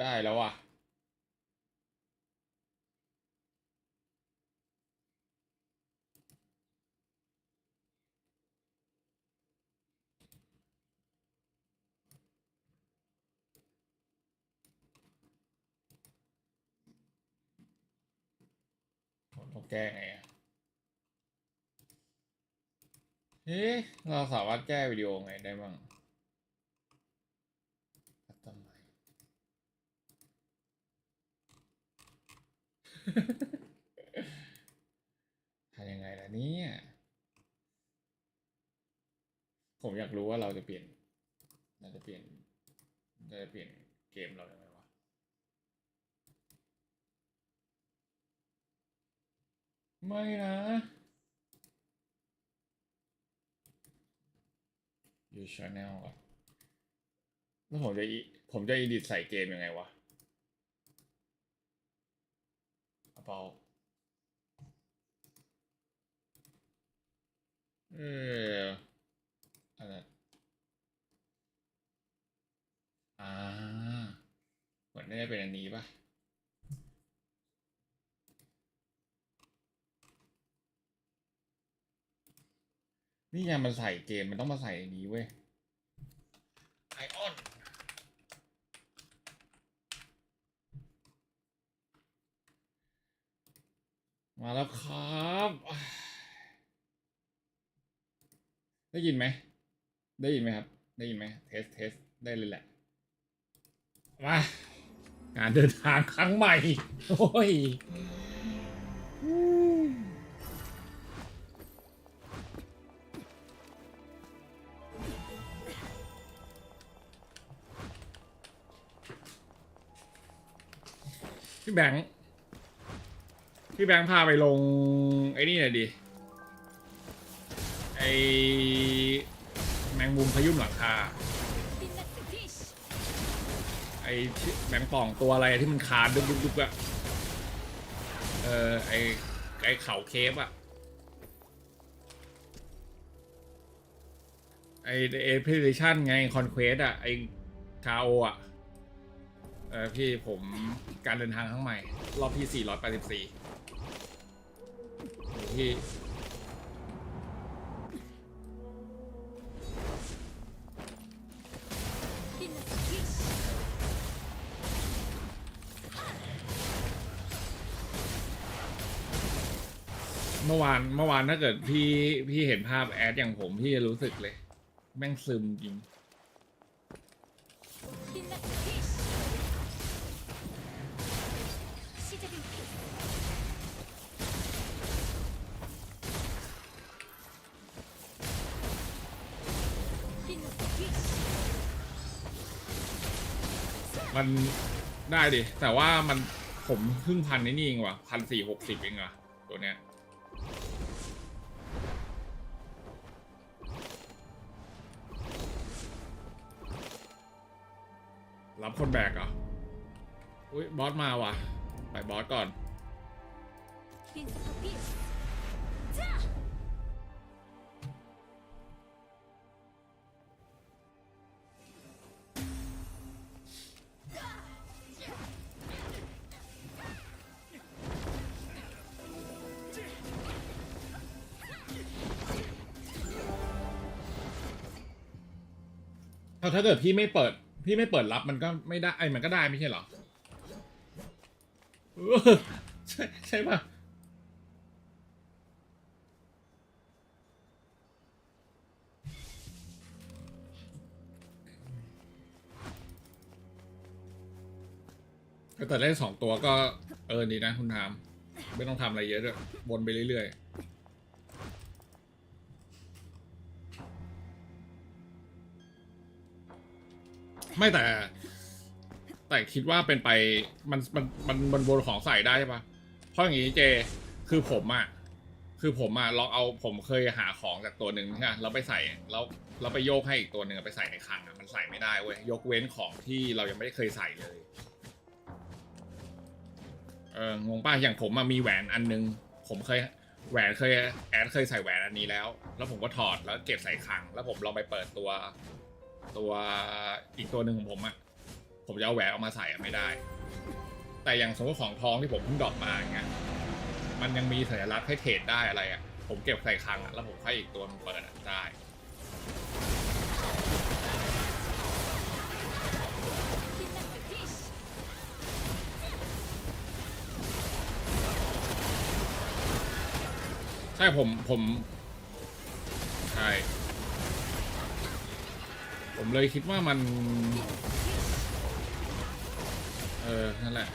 ได้แล้วว่ะ ต้องแก้ไงอะเฮ้เราสามารถแก้วิดีโอไงได้บ้างทำไม ทำยังไงล่ะเนี่ย ผมอยากรู้ว่าเราจะเปลี่ยนเราจะเปลี่ยนเราจะเปลี่ยนเกมเรายังไงวะ ไม่นะอยู่ช n แนลอะแล้วผมจะอีผมจะอีดิทใส่เกมยังไงวะ เอาเปล่าเออะไรอ่าเหมือนน่าจะเป็นอันนี้ป่ะนี่ยังมันใส่เกมมันต้องมาใส่อันนี้เว้ยไอออน มาแล้วครับได้ยินไหม ได้ยินไหมครับ ได้ยินไหมเทสเทสได้เลยแหละ มา การเดินทางครั้งใหม่ โอ้ยพี่แบงค์ พี่แบงค์พาไปลง ไอ้นี่หน่อยดิ ไอ้แมงมุมพยุ่มหลังคา ไอ้ที่แมงป่องตัวอะไรที่มันคานดุกดุกดุกอะเออไอ้ไอ้เขาเคฟอะไอ้เอพิลิชันไงคอนเควสอะไอ้คาโออะเออพี่ผมการเดินทางครั้งใหม่ รอบที่ 484 ที่ เมื่อวานเมื่อวานถ้าเกิดพี่พี่เห็นภาพแอดอย่างผมพี่จะรู้สึกเลย แม่งซึมจริง มันได้ดิ แต่ว่ามันผมครึ่งพันนี่นี่เองว่ะพันสี่หกสิบเองว่ะตัวเนี้ย รับคนแบกเหรอะอุ้ยบอสมาว่ะ ไปบอสก่อนถ้า ถ้าเกิดพี่ไม่เปิด พี่ไม่เปิดรับมันก็ไม่ได้ไอ้มันก็ได้ไม่ใช่เหรอใช่ใช่ป่ะแต่ได้สองตัวก็เออดีนะคุณทาม ไม่ต้องทำอะไรเยอะด้วยวนไปเรื่อยๆ ไม่แต่ แต่คิดว่าเป็นไปมันมันมันมันบนของใส่ได้ใช่ปะเพราะอย่างนี้เจ คือผมอะคือผมอะลองเอาผมเคยหาของจากตัวหนึ่งใช่ไหมแล้วไปใส่แล้วแล้วไปโยกให้อีกตัวหนึ่งไปใส่ในคลังอะมันใส่ไม่ได้เว้ยยกเว้นของที่เรายังไม่ได้เคยใส่เลยเอองงป่ะอย่างผมอะมีแหวนอันนึง ผมเคยแหวนเคยแอดเคยใส่แหวนอันนี้แล้ว แล้วผมก็ถอดแล้วเก็บใส่คลัง แล้วผมลองไปเปิดตัว ตัวอีกตัวหนึ่งของผมอะผผมจะเอาแหวนออกมาใส่อะไม่ได้ แต่อย่างสมมติของทองที่ผมเพิ่งดรอปมาอย่างเงี้ยมันยังมีสัญลักษณ์ให้เทรดได้อะไรอะผมเก็บใส่คลังอะแล้วผมค่อยอีกตัวมันเปิดอะได้ใช่ผมผมใช่ ผมเลยคิดว่ามัน เออ นั่นแหละ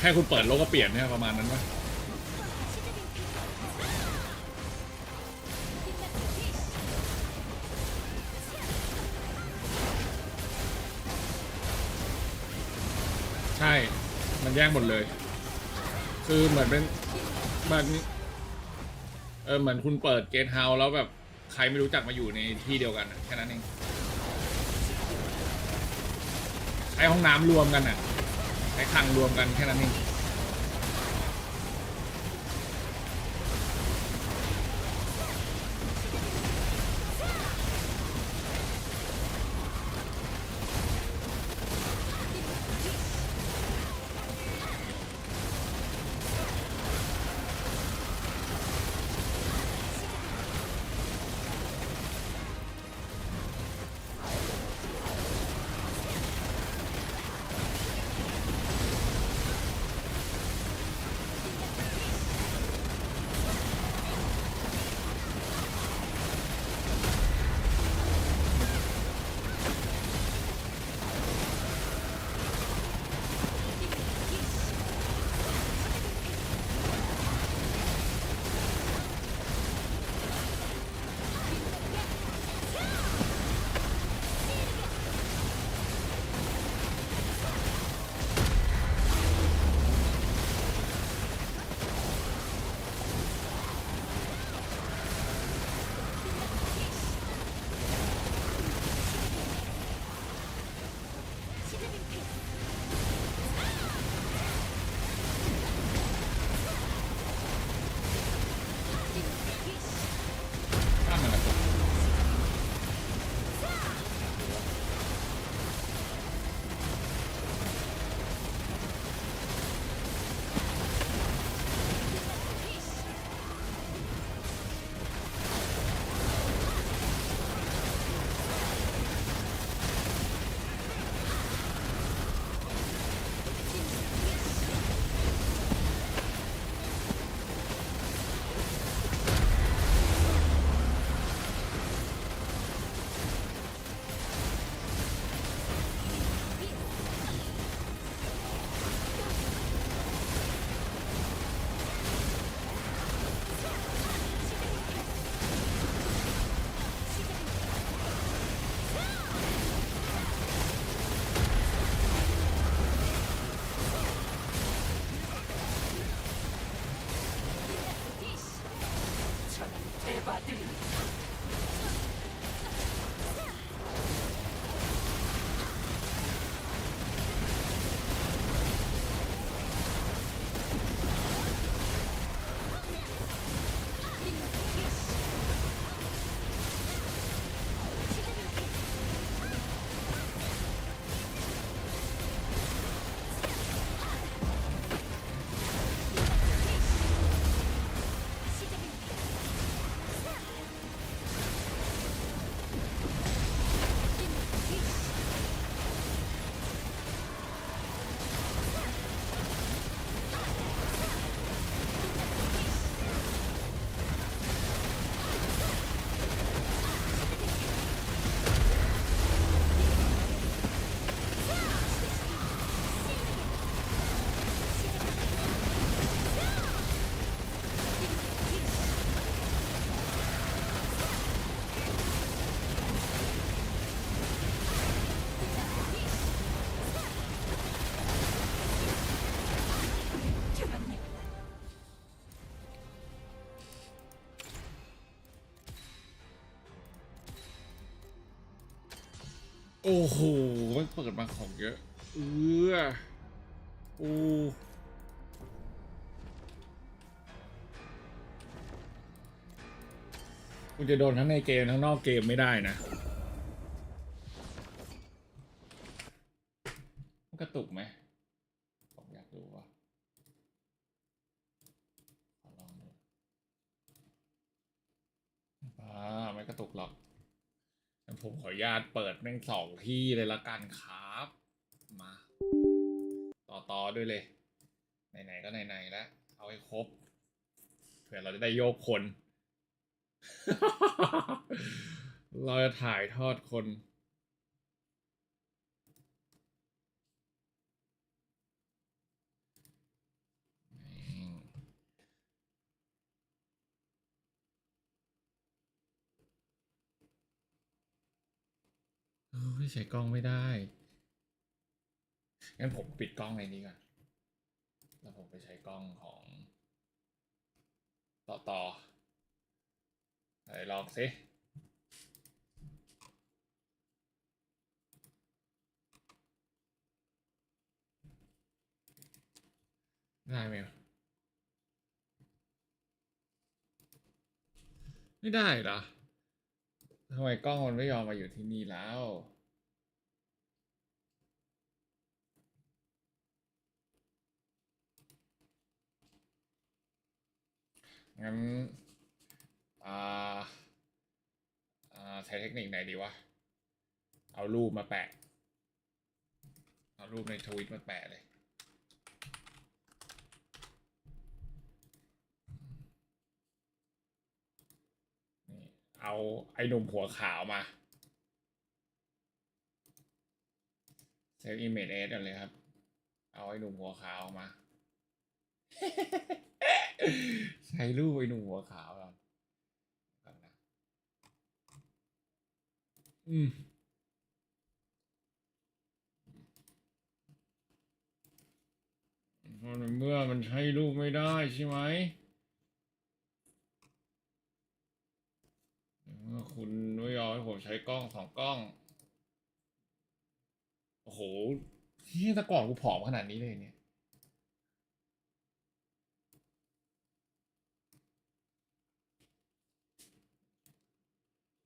แค่คุณเปิดโลกก็เปลี่ยนเนี่ยประมาณนั้นปะใช่ มันแย่งหมดเลย คือเหมือนเป็นเหมือนเออเหมือนคุณเปิดเกทเฮาส์แล้วแบบใครไม่รู้จักมาอยู่ในที่เดียวกันอะแค่นั้นเองใช้ห้องน้ำรวมกันอะ คลังรวมกันแค่นั้นเอง อ้โหมันเปิดมาของเยอะ เออโอ้คุณจะโดนทั้งในเกมทั้งนอกเกมไม่ได้นะกระตุกไหมอยากดูว่าขอลองดูอ่าไม่กระตุกหรอกงั้น ผมขออนุญาตเปิดแม่งสองที่เลยละกันครับ มา ต่อต่อด้วยเลย ไหนๆก็ไหนๆแล้ว เอาให้ครบเผื่อเราจะได้โยกคน เราจะถ่ายทอดคน เออใช้กล้องไม่ได้ งั้นผมปิดกล้องในนี้ก่อน แล้วผมไปใช้กล้องของ ต่อต่อไหนลองสิได้ไหมไม่ได้เหรอทำไมกล้องมันไม่ยอมมาอยู่ที่นี่แล้ว งั้นอ่าอ่าใช้เทคนิคไหนดีวะ เอารูปมาแปะ เอารูปในทวิตมาแปะเลยเอาไอ้หนุ่มหัวขาวมาเซฟอิมเมจเอสกันเลยครับ เอาไอ้หนุ่มหัวขาวมา ใช้รูปไอ้หนุ่มหัวขาวก่อนก่อนนะอืมเพราะในเมื่อมันใช้รูปไม่ได้ใช่ไหมเมื่อคุณไม่ยอมให้ผมใช้กล้องสองกล้อง โอ้โหที่ต่ก่อนกูผอมขนาดนี้เลยเนี่ย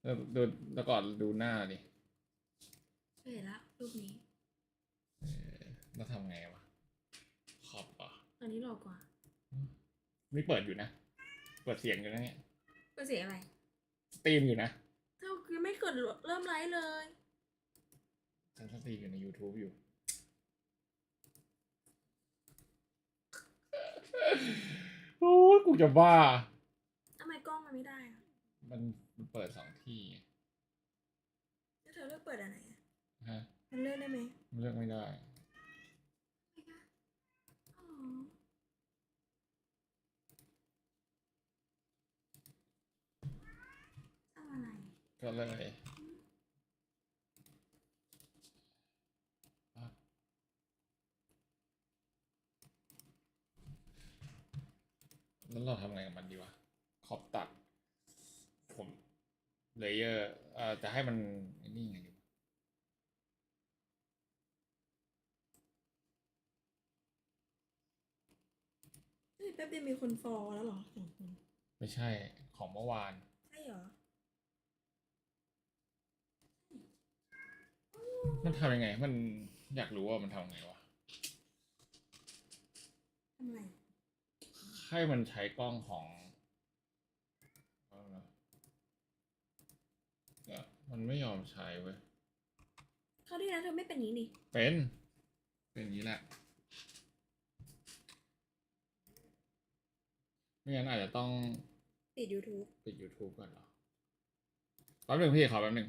แล้วดูแต่ก่อนดูหน้าดิเห็นละรูปนี้แล้วทำไงวะขอบอะอันนี้หล่อกว่านี่เปิดอยู่นะ เปิดเสียงอยู่นะเนี่ยเป็นเสียงอะไรสตรีมอยู่นะเท่าคือไม่กดเริ่มไลฟ์เลยฉันสตรีมอยู่ใน YouTube อยู่ โอ้ยกูจะบ้าทำไมกล้องมันไม่ได้อะมันมันเปิดสอง ที่ไงแล้วเธอเลือกเปิดอันไหนอะฮะมันเลือกได้ไหมเลือกไม่ได้ไม่ได้อ๋อทำอะไร ก็เลยอะแล้วเราทำไงกับมันดีวะ ขอบตัดผม เลเยอร์เอ่อจะให้มันไอ้นี่ไงดีวะเฮ้ยแป๊บเดียวมีคนฟอลแล้วเหรอสองคนไม่ใช่ของเมื่อวาน ใช่เหรอ มันทำยังไง มันอยากรู้ว่ามันทำยังไงวะทำอะไรให้มันใช้กล้องของเอานะเนี่ย มันไม่ยอมใช้เว้ยเขาวที่แล้วเธอไม่เป็นอย่างนี้นี่ เป็น เป็นอย่างนี้แหละ ไม่งั้นอาจจะต้องปิด YouTube ปิด YouTube ก่อนเหรอแป๊บหนึ่งพี่ขอแป๊บหนึ่ง